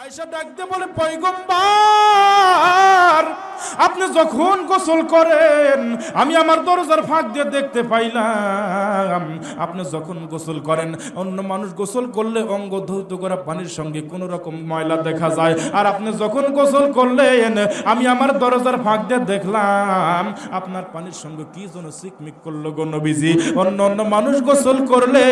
আয়সা ডাকতে বলে পয়গম্বর! আপনি যখন গোসল করেন, আমি আমার দরজার ফাঁক দিয়ে দেখতে পাইলাম, আপনি যখন গোসল করেন, অন্য মানুষ গোসল করলে অঙ্গ ধৌত করা পানির সঙ্গে কোনো রকম ময়লা দেখা যায়। আর আপনি যখন গোসল করলেন, আমি আমার দরজার ফাঁক দিয়ে দেখলাম, আপনার পানির সঙ্গে কি যেন সিকমিক করল গো নবীজি। অন্য অন্য মানুষ গোসল করলে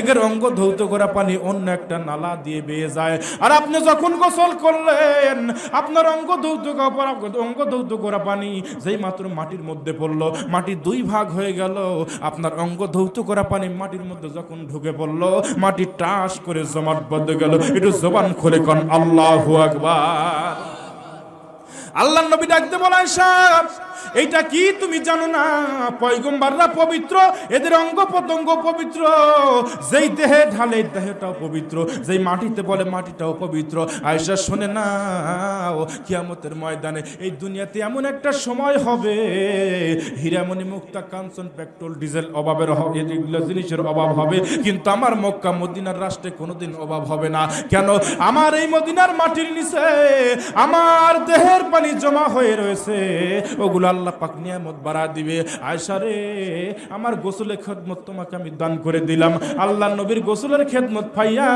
একের অঙ্গ ধৌত করা পানি অন্য একটা নালা দিয়ে বেয়ে যায়। আর আপনি যখন গোসল করলেন, আপনার অঙ্গ ধৌত করা অঙ্গ ধৌত করা পানি যেই মাত্র মাটির মধ্যে পড়ল মাটি দুই ভাগ হয়ে গেল। আপনার অঙ্গ ধৌত করা পানি মাটির মধ্যে যখন ঢুকে পড়ল মাটি টাস করে জমাট বদ্ধ গেল। একটু জবান খুলে কন, আল্লাহ আকবার। আল্লাহ নবী ডাকতে বলায় সাহেব এইটা কি তুমি জানো না? পয়গম্বাররা পবিত্র, এদের অঙ্গ প্রত্যঙ্গ পবিত্র। যেই দেহে ঢালে দেহটাও পবিত্র, যেই মাটিতে বলে মাটিটাও পবিত্র। আয়সা শোনে না ও কিয়ামতের ময়দানে এই দুনিয়াতে এমন একটা সময় হবে, হীরামণি মুক্তা কাঞ্চন পেট্রোল, ডিজেল অভাবের এগুলো জিনিসের অভাব হবে, কিন্তু আমার মক্কা, মদিনার রাষ্ট্রে কোনোদিন অভাব হবে না। কেন? আমার এই মদিনার মাটির নিচে আমার দেহের পানি জমা হয়ে রয়েছে, ওগুলো আল্লাহ পাক নিয়ামত বাড়া দিবে। আয়সা রে, আমার গোসলের খেদমত তোমাকে আমি দান করে দিলাম। আল্লাহ নবীর গোসলের খেদমত পাইয়া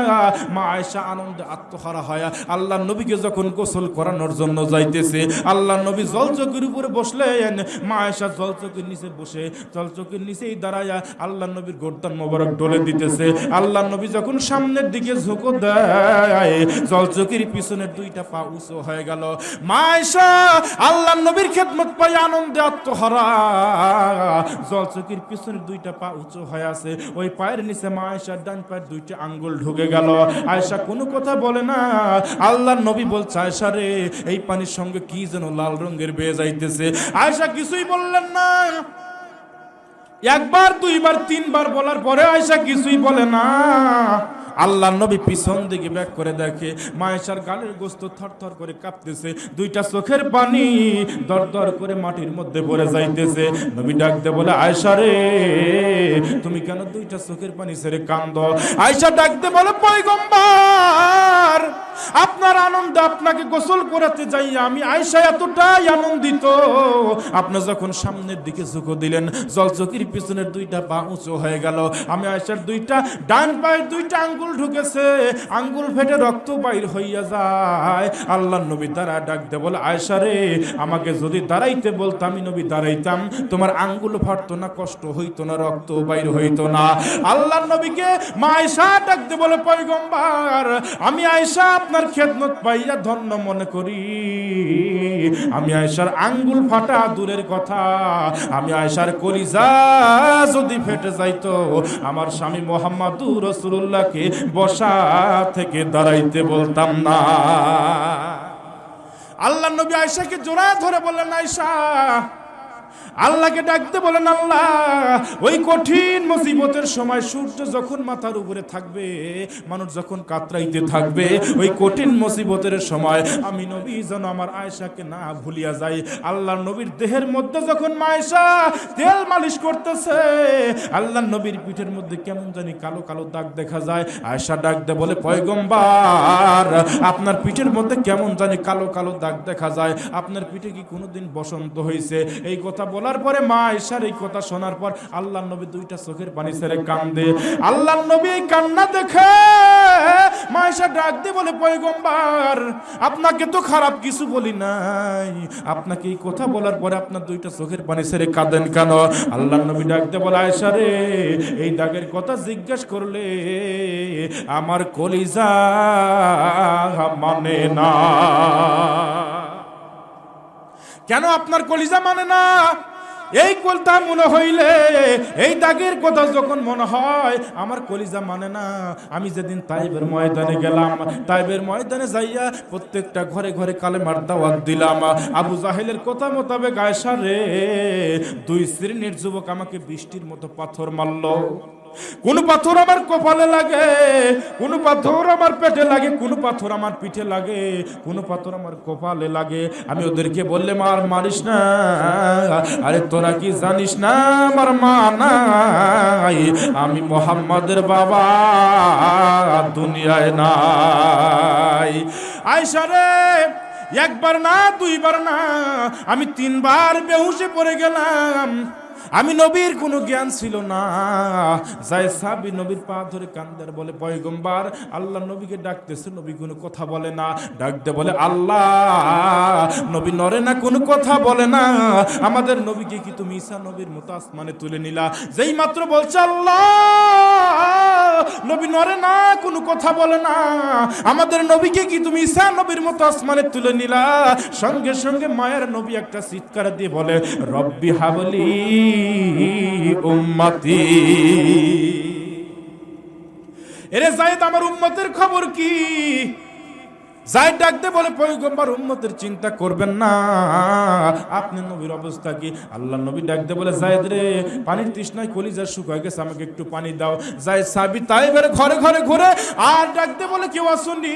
মা আয়সা আনন্দে আত্মহারা হয়। আল্লাহ নবীকে যখন গোসল করানোর জন্য যাইতেছে, আল্লাহ নবী জল চৌকির উপরে বসলেন। মা আয়সা জল চৌকির নিচে বসে জল চৌকির নিচেই দাঁড়ায়া আল্লাহ নবীর গোর্দান মোবারক ডলে দিতেছে। আল্লাহ নবী যখন সামনের দিকে ঝুঁকো দেয় জল চৌকির পিছনের দুইটা পা উঁচু হয়ে গেল। মা আয়সা আল্লাহ নবীর খেদমত পাই পিছনের দুইটা পা উঁচু ওই পায়ের নিচে ডান দুইটা আঙ্গুল ঢুকে গেল। আয়সা কোনো কথা বলে না। নবী বলছে আয়সা রে, এই পানির সঙ্গে কি যেন লাল রঙের যাইতেছে? আয়সা কিছুই বললেন না। একবার, দুইবার, তিনবার বলার পরে আয়সা কিছুই বলে না। আল্লাহ নবী পিছন দিকে ব্যাক করে দেখে মায়েশার গালের গোস্ত থরথর করে কাঁপতেছে। দুইটা চোখের পানি দর দর করে মাটির মধ্যে পড়ে যাইতেছে। নবী ডাকতে বলে আয়সা রে তুমি কেন দুইটা চোখের পানি ছেড়ে কান্দ? আয়সা ডাকতে বলে, পয়গম্বর, আপনার আনন্দ আপনাকে গোসল করাতে যাই আমি। আয়সা এতটাই আনন্দিত। আপনি যখন সামনের দিকে ঝুঁকো দিলেন জল চকির পিছনের দুইটা পা উঁচু হয়ে গেল। আমি আয়সার দুইটা ডান পায়ের দুইটা আঙ্গুল ঢুকেছে। আঙ্গুল ফেটে রক্ত বাইর হইয়া যায়। আল্লাহ নবী দ্বারা ডাক দে বলে আয়সা রে, আমাকে যদি দাঁড়াইতে বলতো আমি নবী দাঁড়াইতাম। তোমার আঙ্গুল ফাটতো না, কষ্ট হইতো না, রক্ত বাইর হইতো না। আল্লাহ নবীকে মা আয়সা ডাক দে বলে, পয়গম্বর, আমি আয়সা আপনার খেদমত পাইয়া ধন্য মনে করি। আমি আয়সার আঙ্গুল ফাটা দূরের কথা। আমি আয়সার কলিজা যদি ফেটে যাইতো, আমার স্বামী মোহাম্মদুর রসুল্লাহকে বসা থেকে দাঁড়াইতে বলতাম না। আল্লাহ নবী আয়সাকে জোড়া ধরে বললেন আয়সা আল্লাহকে ডাকতে বলেন আল্লাহ, ওই কঠিন মুসিবতের সময় সূর্য যখন মাথার উপরে থাকবে, মানুষ যখন কাতরাইতে থাকবে, ওই কঠিন মুসিবতের সময় আমি নবী যেন আমার আয়সাকে না ভুলিয়া যাই। আল্লাহ নবীর দেহের মধ্যে যখন মায়সা তেল মালিশ করতেছে আল্লাহ নবীর পিঠের মধ্যে কেমন জানি কালো কালো দাগ দেখা যায়। আয়সা ডাক দে বলে, পয়গম্বার, আপনার পিঠের মধ্যে কেমন জানি কালো কালো দাগ দেখা যায়। আপনার পিঠে কি কোনোদিন বসন্ত হয়েছে এই কথা বলার পরে মা আয়সার এই কথা শোনার পর আল্লাহ নবী দুইটা চোখের পানি ছেড়ে কান্দে। আল্লাহ নবী এই কান্না দেখে মা আয়সা ডাক দিয়ে বলে, পয়গম্বার, আপনাকে তো খারাপ কিছু বলি নাই। আপনাকে এই কথা বলার পরে আপনার দুইটা চোখের পানি ছেড়ে কাঁদেন কেন? আল্লাহ নবী ডাক দিয়ে বলে আয়সা রে, এই দাগের কথা জিজ্ঞেস করলে আমার কলিজা মানে না। কেন আপনার কলিজা মানে না? এই কলতা মনে হইলে, এই দাগের কথা যখন মনে হয়, আমার কলিজা মানে না। আমি যেদিন তাইবের ময়দানে গেলাম, তাইবের ময়দানে যাইয়া প্রত্যেকটা ঘরে ঘরে কালেমার দাওয়াত দিলাম। আবু জাহেলের কথা মোতাবেক আয়সা রে, দুই শ্রেণির যুবক আমাকে বৃষ্টির মতো পাথর মারলো। কোন পাথর আমার কপালে লাগে? কোন পাথর আমার পেটে লাগে? কোন পাথর আমার পিঠে লাগে? কোন পাথর আমার কপালে লাগে? আমি ওদেরকে বললে, মার মারিস না। আরে তোরা কি জানিস না, আমার মা নাই? আমি মোহাম্মদের বাবা, দুনিয়ায় নাই। আয়সা রে, একবার না, দুইবার না, আমি তিনবার বেহুশে পড়ে গেলাম। আমি নবীর কোনো জ্ঞান ছিল না। যাই সাবি নবীর পা ধরে কান্দার বলে, পয়গম্বার, আল্লাহ নবীকে ডাকতেছে, নবী কোনো কথা বলে না। ডাকতে বলে, আল্লাহ, নবী নরে না, কোনো কথা বলে না। আমাদের নবীকে কি তুমি ঈসা নবীর মতো আসমানে তুলে নিলা? যেই মাত্র বলছে, আল্লাহ নবী নরে না, কোনো কথা বলে না। আমাদের নবীকে কি তুমি ঈসা নবীর মতো আসমানে তুলে নিলা? সঙ্গে সঙ্গে মায়ের নবী একটা চিৎকার দিয়ে বলে, রব্বি হাবলি উম্মতি। এরে জায়েদ আমার উম্মতের খবর কি? যাই ডাকতে বলে, পয়গম্বর, উম্মতের চিন্তা করবেন না। আপনি নবীর অবস্থা কি? আল্লাহ নবী ডাকতে বলে, জায়েদ রে, পানির তৃষ্ণায় কলিজা শুকায় গেছে, আমাকে একটু পানি দাও। জায়েদ সাবি তাই বের ঘরে ঘরে ঘুরে আর ডাকতে বলে, কেউ আসুনি।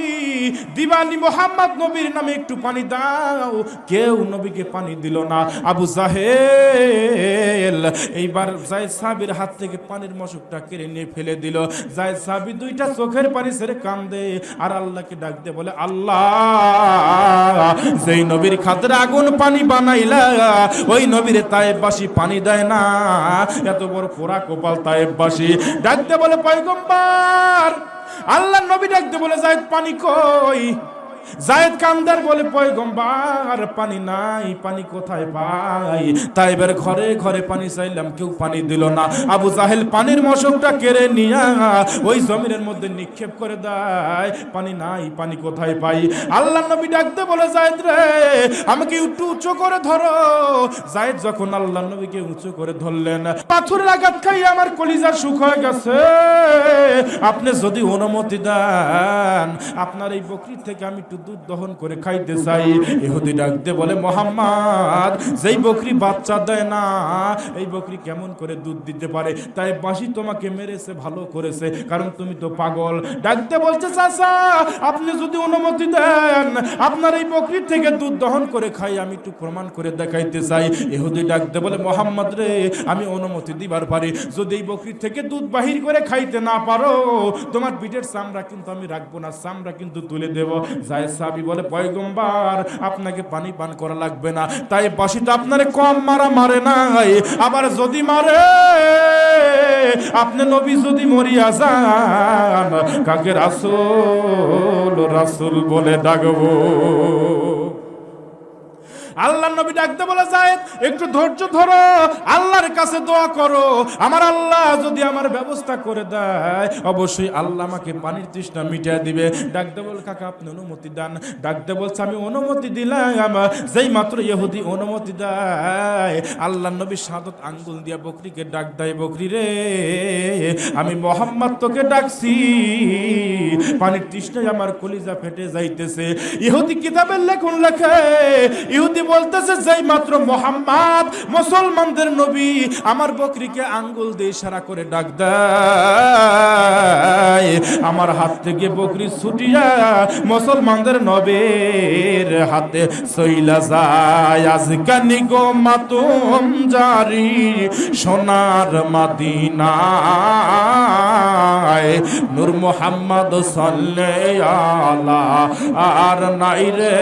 দিবানি মোহাম্মদ নবীর নামে একটু পানি দাও। কেউ নবীকে পানি দিল না। আবু জাহেল এইবার জায়েদ সাবির হাত থেকে পানির মশকটা কেড়ে নিয়ে ফেলে দিল। জায়েদ সাবি দুইটা চোখের পানি ছেড়ে কান্দে আর আল্লাহকে ডাকতে বলে, আল্লাহ যেই নবীর খাতের আগুন পানি বানাইলা, ওই নবীর তায়েববাসী পানি দেয় না। এত বড় পোড়া কপাল তায়েববাসী। ডাকতে বলে, পয়গম্বার! আল্লাহ নবী ডাকতে বলে যায় পানি কই? জায়েদ কান্দার বলে, পয়গম্বার, পানি নাই, পানি কোথায় পাই? তাই এবার ঘরে ঘরে পানি চাইলাম, কেউ পানি দিল না। আবু জাহেল পানির মশকটা কেড়ে নিয়া ওই জমিনের মধ্যে নিক্ষেপ করে দেয়। পানি নাই, পানি কোথায় পাই? আল্লাহ নবী ডাকতে বলে, জায়েদ রে, আমাকে একটু উঁচু করে ধরো। জায়েদ যখন আল্লাহ নবীকে উঁচু করে ধরলেন, পাথরের আঘাত খাই আমার কলিজার সুখ হয়ে গেছে। আপনি যদি অনুমতি দেন, আপনার এই বকরির থেকে আমি একটু দুধ দহন করে খাইতে চাই। ডাকতে বলে, মোহাম্মদ, যেই বকরি বাচ্চা দেয় না, এই বকরি কেমন করে দুধ দিতে পারে? তাই বাসি তোমাকে মেরেছে, ভালো করেছে, কারণ তুমি তো পাগল। ডাকতে বলছে আপনি যদি অনুমতি দেন, আপনার এই থেকে দুধ দহন করে খাই, আমি একটু প্রমাণ করে দেখাইতে চাই। ইহুদি ডাকতে বলে, মোহাম্মদ রে, আমি অনুমতি দিবার পারি। যদি এই বকরির থেকে দুধ বাহির করে খাইতে না পারো, তোমার পিঠের চামড়া কিন্তু আমি রাখব না, চামড়া কিন্তু তুলে দেব। যায় বলে, পয়গম্বার, আপনাকে পানি পান করা লাগবে না। তাই বাসিটা আপনারে কম মারা মারে নাই। আবার যদি মারে, আপনি নবী যদি মরিয়া যান, কাকে রাসুল রাসুল বলে ডাকবো? আল্লাহ নবী ডাকতে বলে যায় একটু ধৈর্য ধরো, আল্লাহর কাছে দোয়া করো। আমার আল্লাহ যদি আমার ব্যবস্থা করে দেয়, অবশ্যই আল্লাহ আমাকে পানির তৃষ্ণা মিটিয়ে দিবে। ডাকতে বল, কাকা, আপনি অনুমতি দেন। ডাকতে বলছে, আমি অনুমতি দিলাম। যেই মাত্র ইহুদি অনুমতি দেয়, আল্লাহ নবী সাদত আঙ্গুল দিয়া বকরিকে ডাক দেয়, বকরি রে, আমি মোহাম্মদ তোকে ডাকছি। পানির তৃষ্ণায় আমার কলিজা ফেটে যাইতেছে। ইহুদি কিতাবের লেখন লেখে, ইহুদি বলতেছে, যেই মাত্র মোহাম্মদ, মুসলমানদের নবী, আমার বকরিকে আঙ্গুল দিয়ে ইশারা করে ডাক আমার হাত থেকে বকরি ছুটিয়া মুসলমানদের নবীর হাতে সইলা যায়। আজকানি গো মাতুম জারি সোনার মাদিনায়। নূর মোহাম্মদ সাল্লে আলা, আর নাই রে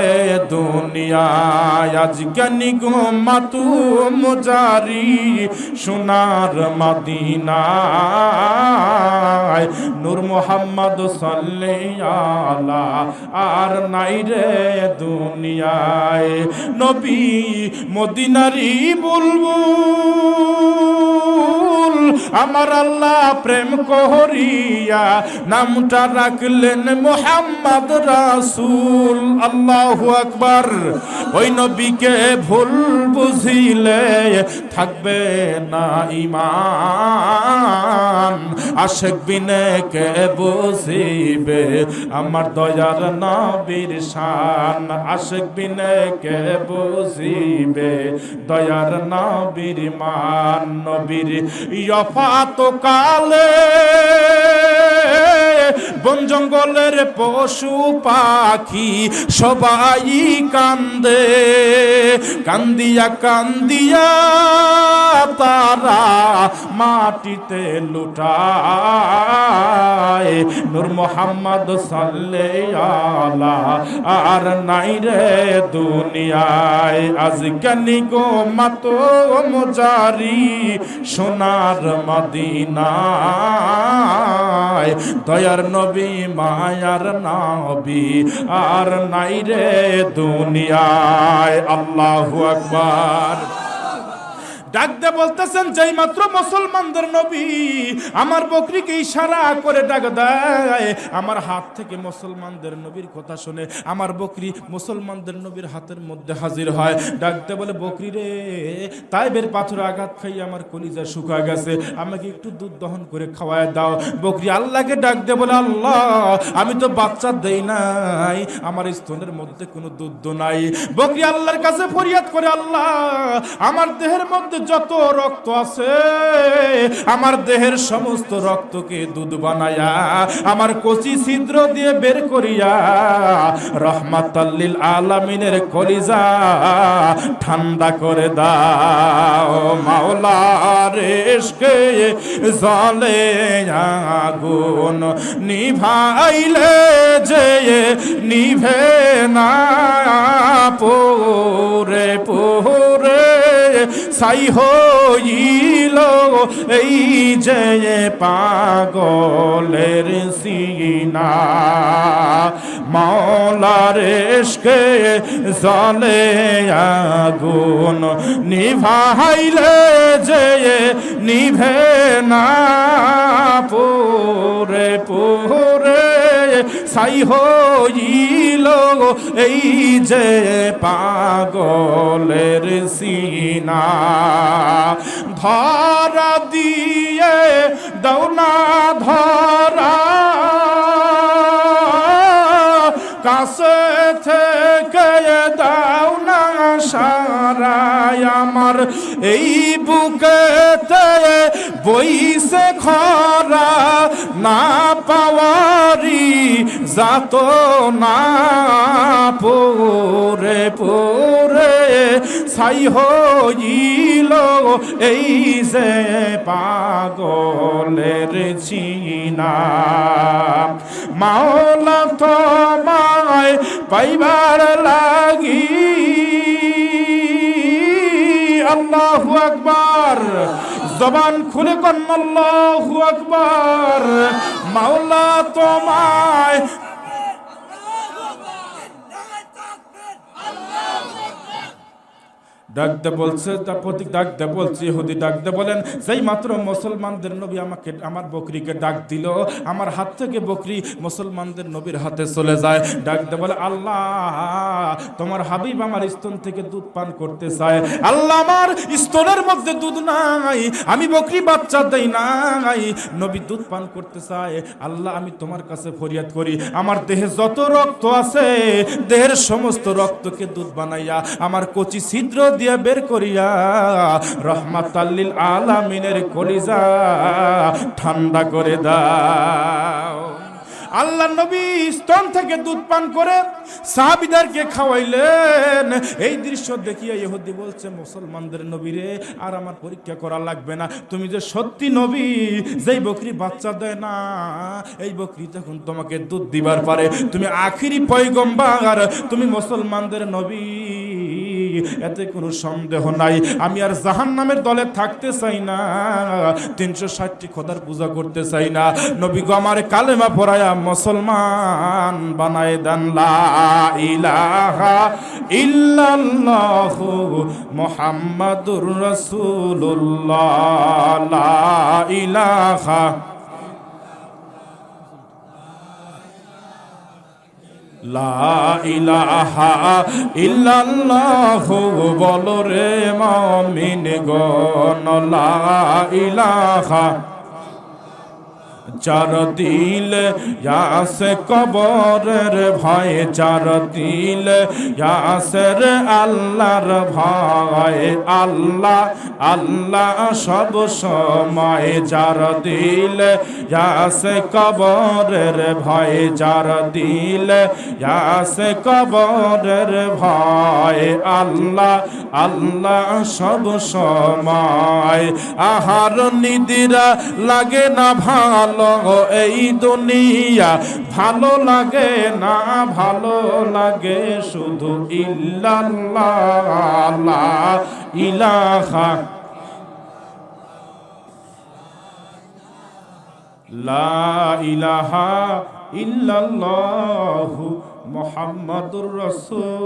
দুনিয়ায়। আজকানি গো মাতুম জারি সোনার মাদিনায়। নূর মোহাম্মদ সাল্লে আলা আর নাই রে দুনিয়ায়। নবী মদিনারি বুলবুল আমার আল্লাহ প্রেম করিয়া নামটা রাখলেন মোহাম্মদ রাসূল। আল্লাহ আকবার। ওই নবীকে ভুল বুঝিলে থাকবে না ইমান আশেক বিনে কে বুঝিবে আমার দয়ার নবীর শান। আশেক বিনে কে বুঝিবে দয়ার নবীর মান। নবীর ইয়ফাত কালে বন জঙ্গলের পশু পাখি সবাই কান্দে। কান্দিয়া কান্দিয়া তারা মাটিতে লুটায়। নূর মোহাম্মদ সাল্লে আলা আর নাই রে দুনিয়ায়। আজ কানি গো মাতো মজারি সোনার মদিনায়। দয়ার নবী মায়ার নবী আর নাই রে দুনিয়ায়। আল্লাহু আকবার। ডাক দে বলতেছেন, যেই মাত্র মুসলমানদের নবী, আমার বকরিকে ইশারা করে ডাক দেয়। আমার হাত থেকে মুসলমানদের নবীর কথা শুনে আমার বকরি মুসলমানদের নবীর হাতের মধ্যে হাজির হয়। ডাকতে বলে, বকরি রে, তাইবের পাথর আঘাত খাই আমার কলিজা শুকা গেছে। আমাকে একটু দুধ দহন করে খাওয়ায় দাও। বকরি আল্লাহকে ডাক দে বলে, আল্লাহ, আমি তো বাচ্চা দেই নাই, আমার স্তনের মধ্যে কোনো দুধ নাই। বকরি আল্লাহর কাছে ফরিয়াদ করে, আল্লাহ, আমার দেহের মধ্যে যত রক্ত আছে, আমার দেহের সমস্ত রক্তকে দুধ বানায়া, আমার কচি ছিদ্র দিয়ে বের করিয়া রহমাতাল্লিল আলামিনের কলিজা ঠান্ডা করে দাও। মাওলা রেশকে জলে আগুন নিভাইলে যে নিভে না, পোরে পোরে সাই হইল এই যে পাগলের সিনা। মাওলার এসকে জলে আগুন নিভাইলে যে নিভে না, পোরে পোরে সাই হইল এই যে পাগলের সিনা। ধরা দিয়ে দৌনা ধরা। কাছে থেকে সারায় আমার এই বুকেতে বইসে খরা, না পাওয়ারি যাত না পোরে পোরে ছাই হইল এই যে পাগলের চিনা। মাওলা তোমায় পাইবার লাগি আল্লাহু আকবার। জবান খুলে কন আল্লাহু আকবার। মাওলা তোমায় ডাকতে বলছে, তার প্রতীক ডাকতে বলছে, ইহুদি ডাকতে বলেন সেই মাত্র মুসলমানদের নবী আমাকে, আমার বকরিকে ডাক দিল, আমার হাত থেকে বকরি মুসলমানদের নবীর হাতে চলে যায়। ডাকতে বলে, আল্লাহ, তোমার হাবিব আমার স্তন থেকে দুধ পান করতে চায়। আল্লাহ আমার স্তনের মধ্যে দুধ নাই, আমি বকরি বাচ্চা দেই নাই, নবী দুধ পান করতে চায়। আল্লাহ, আমি তোমার কাছে ফরিয়াদ করি, আমার দেহে যত রক্ত আছে, দেহের সমস্ত রক্তকে দুধ বানাইয়া, আমার কচি ছিদ্র দিয়ে বের করিয়া রহমাত আলামিনের কলিজা ঠান্ডা করে দাও। আল্লাহ নবী স্তন থেকে দুধ পান করে সাহাবিদারকে খাওয়াইলেন। এই দৃশ্য দেখিয়ে ইহুদি বলছে, মুসলমানদের নবীরে আর আমার পরীক্ষা করা লাগবে না। তুমি যে সত্যি নবী, যেই বকরি বাচ্চা দেয় না, এই বকরি তখন তোমাকে দুধ দিবার পারে, তুমি আখিরি পয়গম্বার, তুমি মুসলমানদের নবী। এতে কোনো সন্দেহ নাই। আমি আর জাহান নামের দলে থাকতে চাই না। তিনশো ষাটটি খোদার পূজা করতে চাই না। নবী গো আমার কালেমা পড়ায়া মুসলমান বানায় দেন। মুহাম্মাদুর রাসূলুল্লাহ। লা ইলাহা লা ইলাহা ইল্লাল্লাহু বল রে মমিন গ লা ইলাহা চার দিল ইয়াসে কবরের ভয় চার দিল ইয়াসের আল্লাহর ভয় আল্লাহ আল্লাহ সব সময় যার দিল ইয়াসে কবরের ভয় যার দিল ইয়াসে কবরের ভয় আল্লাহ আল্লাহ সব সময়। আহার নিদিরা লাগে না ভালো এই দুনিয়া ভালো লাগে না? ভালো লাগে শুধু ইল্লাল্লাহ, ইলাহা। লা ইলাহা ইল্লাল্লাহু মুহাম্মাদুর রাসূলুল্লাহ।